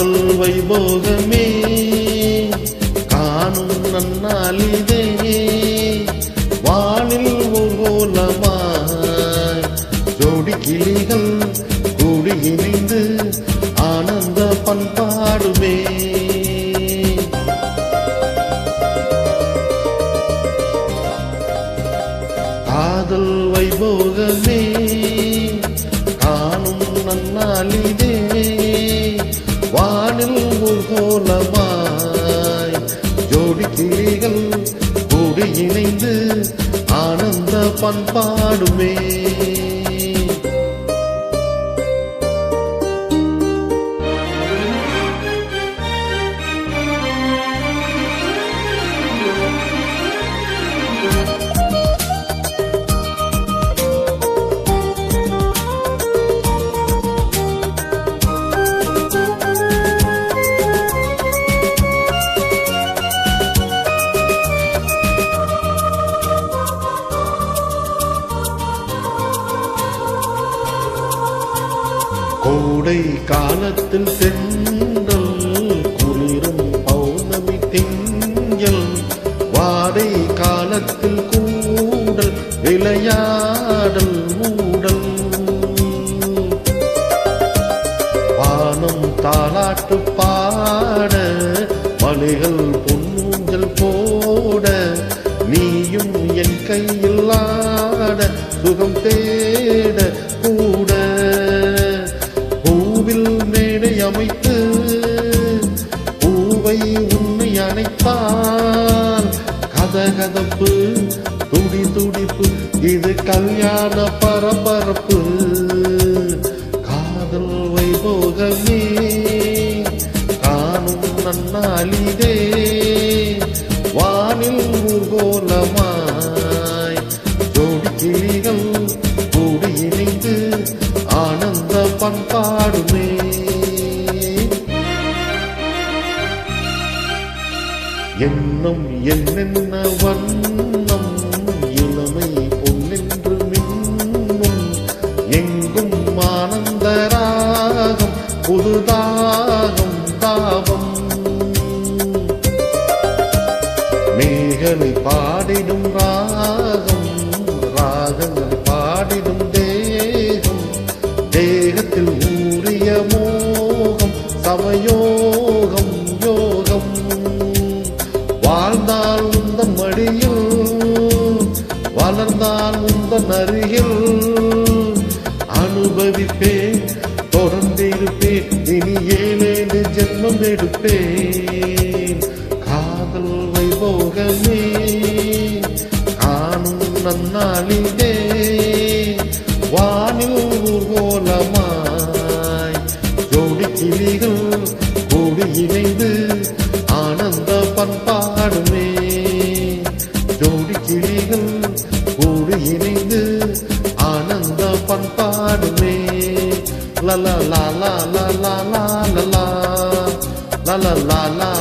காதல் வைபோகமே காணும் நன்னாளிதே. வானில் ஓலமாய் ஜோடி கிளிகள் கூடி இணைந்து ஆனந்த பண்பாடுமே. காதல் வைபோகமே காணும் நன்னாளிதே. இணைந்து ஆனந்த பண்பாடுமே. கோடை காலத்தில் தென்றல் குளிரும் பௌர்ணமி திங்கள் வாடை காலத்தில் கூடல் விளையாடல் மூடல். வானம் தாளாட்டு பாட மலைகள் பொன்னூஞ்சல் போட நீயும் என் கையில் ஆட சுகம் தே இது கல்யாண பரபரப்பு. காதல் வைபோகமே. காணும் நன்னாளிதே. வானில் கோலமாய் ஜோடி கிளிகள் கூடி இணைந்து ஆனந்த பண்பாடுமே. எண்ணம் என்னென்ன வண்ணம் ராகம் புதுதாகம் தாபம். மேகலை பாடிடும் ராகம் ராகங்கள் பாடிடும் தேகம். தேகத்தில் ஊறிய மோகம் சமயோகம் யோகம். வாழ்ந்தால் உந்தன் மடியில் வளர்ந்தால் உந்தன் அருகில். அனுபவிப்பேன் எடுப்பேன் காதல் வைபோகமே காணும் நன்னாளிலே. வானில் ஊர்வலமாய் ஜோடி கிளிகள் கூடி இணைந்து ஆனந்த பண்பாடுமே. ஜோடி கிளிகள் கூடி இணைந்து ஆனந்த பண்பாடுமே. லல லா லா லா லா லா லா லா. la la la la.